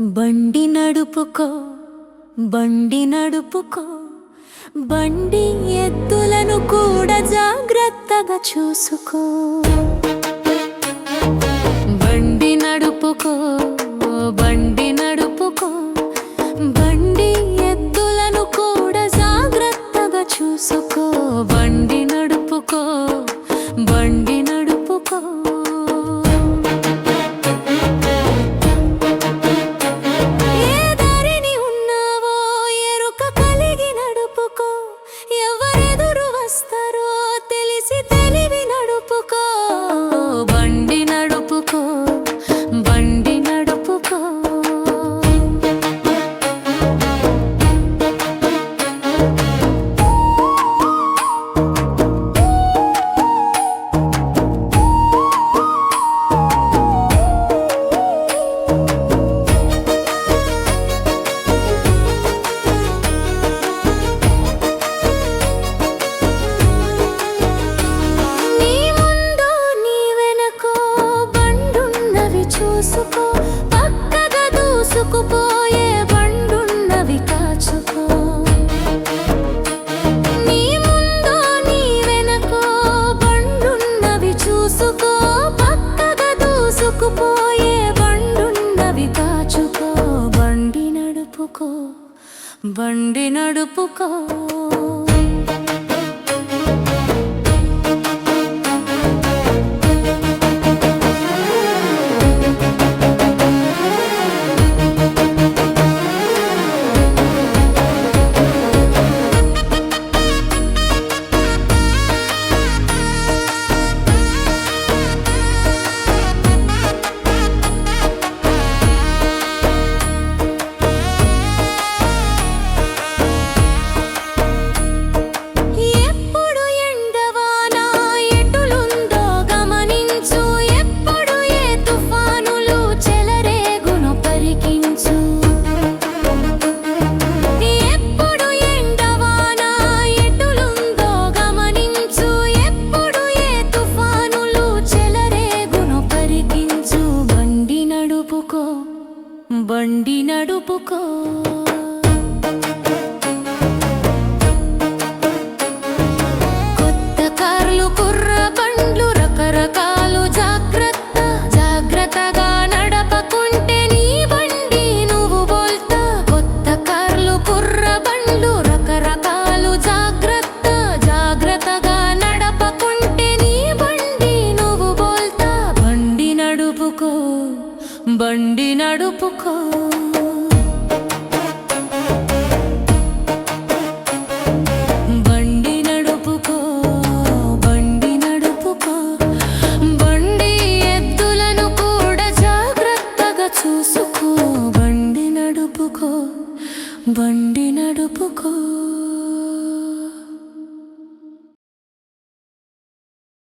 బండి నడుపుకో బండి నడుపుకో. బండి ఎత్తులను కూడా జాగ్రత్తగా చూసుకో. బండి నడుపుకో బండి నడుపుకో. బండి ఎత్తులను కూడా జాగ్రత్తగా చూసుకో. బండి నడుపుకో బండి నడుపుకో. నడుపుకో బండి నడుపుకో. బండి నడుపుకో. బండి నడుపుకో. బండి నడుపుకో బండి నడుపుకో. బండి ఎద్దులను కూడా జాగ్రత్తగా చూసుకో. బండి నడుపుకో బండి నడుపుకో.